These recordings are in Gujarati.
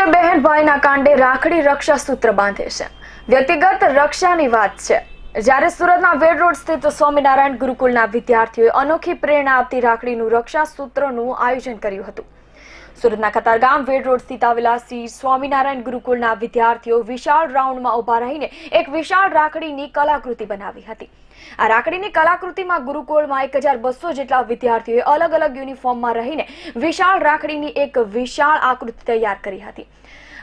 છે બહેન ભાઈના કાંડે રાખડી રક્ષા સૂત્ર બાંધે છે. વ્યક્તિગત રક્ષાની વાત છે. જ્યારે સુરતના વેડ રોડ સ્થિત સ્વામિનારાયણ ગુરુકુળના વિદ્યાર્થીઓએ અનોખી પ્રેરણા આપતી રાખડીનું રક્ષા સૂત્રનું આયોજન કર્યું હતું. સુરતના કતારગામ વેડ રોડ આવેલા શ્રી સ્વામિનારાયણ ગુરુકુળના વિદ્યાર્થીઓ વિશાળ રાઉન્ડમાં ઊભા રહીને એક વિશાળ રાખડીની કલાકૃતિ બનાવી હતી. આ રાખડીની કલાકૃતિમાં ગુરુકુળમાં એક હજાર બસો જેટલા વિદ્યાર્થીઓએ અલગ અલગ યુનિફોર્મમાં રહીને વિશાળ રાખડીની એક વિશાળ આકૃતિ તૈયાર કરી હતી.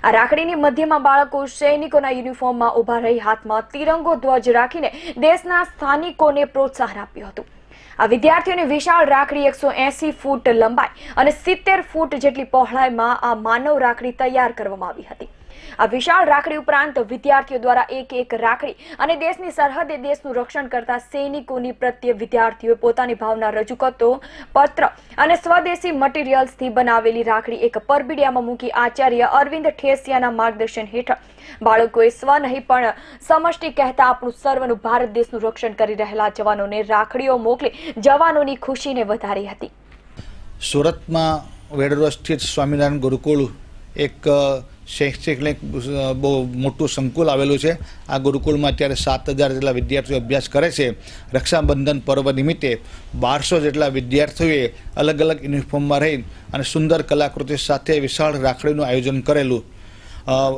આ રાખડીની મધ્યમાં બાળકો સૈનિકોના યુનિફોર્મમાં ઊભા રહી હાથમાં તિરંગો ધ્વજ રાખીને દેશના સ્થાનિકોને પ્રોત્સાહન આપ્યું હતું. આ વિદ્યાર્થીઓની વિશાળ રાખડી એકસો એસી ફૂટ લંબાઈ અને સિત્તેર ફૂટ જેટલી પહોળાઈમાં આ માનવ રાખડી તૈયાર કરવામાં આવી હતી. આ વિશાળ રાખડી ઉપરાંત વિદ્યાર્થીઓ દ્વારા એક એક રાખડી અને દેશની સરહદે દેશનું રક્ષણ કરતા સૈનિકોની પ્રત્યે વિદ્યાર્થીઓએ પોતાની ભાવના રજૂ કરતો પત્ર અને સ્વદેશી મટીરિયલ્સથી બનાવેલી રાખડી એક પરબીડિયામાં મૂકી આચાર્ય અરવિંદ ઠેસિયાના માર્ગદર્શન હેઠળ બાળકોએ સ્વ નહીં પણ સમષ્ટિ કહેતા આપણું સર્વનું ભારત દેશનું રક્ષણ કરી રહેલા જવાનોને રાખડીઓ મોકલી જવાનોની ખુશીને વધારી હતી. સુરતમાં વેડરો સ્થિત સ્વામિનારાયણ ગુરુકુળ એક શૈક્ષણિક બહુ મોટું સંકુલ આવેલું છે. આ ગુરુકુળમાં અત્યારે સાત હજાર જેટલા વિદ્યાર્થીઓ અભ્યાસ કરે છે. રક્ષાબંધન પર્વ નિમિત્તે બારસો જેટલા વિદ્યાર્થીઓએ અલગ અલગ યુનિફોર્મમાં રહી અને સુંદર કલાકૃતિ સાથે વિશાળ રાખડીનું આયોજન કરેલું.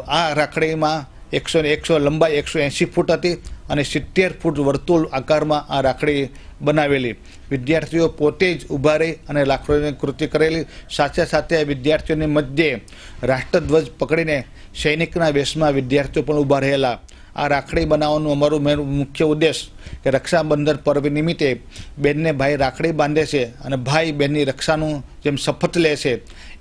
આ રાખડીમાં એકસો એકસો, લંબાઈ એકસો એંશી ફૂટ હતી. અને સિત્તેર ફૂટ વર્તુળ આકારમાં આ રાખડી બનાવેલી. વિદ્યાર્થીઓ પોતે જ ઊભા રહી અને રાખડીની કૃતિ કરેલી. સાથે સાથે વિદ્યાર્થીઓની મધ્યે રાષ્ટ્રધ્વજ પકડીને સૈનિકના વેશમાં વિદ્યાર્થીઓ પણ ઊભા રહેલા. આ રાખડી બનાવવાનું અમારું મેન મુખ્ય ઉદ્દેશ કે રક્ષાબંધન પર્વ નિમિત્તે બેનને ભાઈ રાખડી બાંધે છે અને ભાઈ બહેનની રક્ષાનું જેમ શપથ લે છે,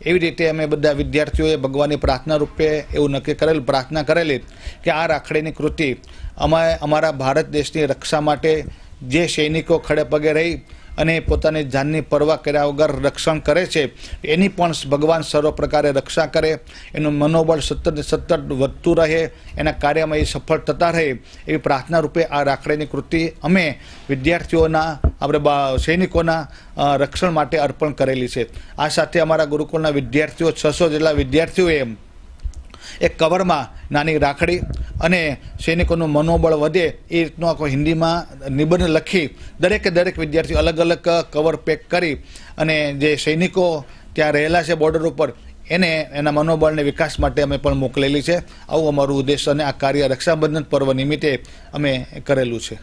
એવી રીતે અમે બધા વિદ્યાર્થીઓએ ભગવાનની પ્રાર્થના રૂપે એવું નક્કી કરેલ, પ્રાર્થના કરેલી કે આ રાખડીની કૃતિ અમે, અમારા ભારત દેશની રક્ષા માટે જે સૈનિકો ખડે પગે રહી અને પોતાની જાનની પરવા કર્યા વગર રક્ષણ કરે છે. એની પણ ભગવાન સર્વ પ્રકારે રક્ષા કરે. એનું મનોબળ સતત સતત વધતું રહે. એના કાર્યમાં એ સફળ થતા રહે. એવી પ્રાર્થના રૂપે આ રાખડીની કૃતિ અમે વિદ્યાર્થીઓના, આપણે સૈનિકોના રક્ષણ માટે અર્પણ કરેલી છે. આ સાથે અમારા ગુરુકુળના વિદ્યાર્થીઓ, છસો જેટલા વિદ્યાર્થીઓએ એક કવરમાં નાની રાખડી અને સૈનિકોનું મનોબળ વધે એ રીતનો આખો હિન્દીમાં નિબંધ લખી દરેકે દરેક વિદ્યાર્થીઓ અલગ અલગ કવર પેક કરી અને જે સૈનિકો ત્યાં રહેલા છે બોર્ડર ઉપર, એને એના મનોબળને વિકાસ માટે અમે પણ મોકલેલી છે. આવું અમારું ઉદ્દેશ અને આ કાર્ય રક્ષાબંધન પર્વ નિમિત્તે અમે કરેલું છે.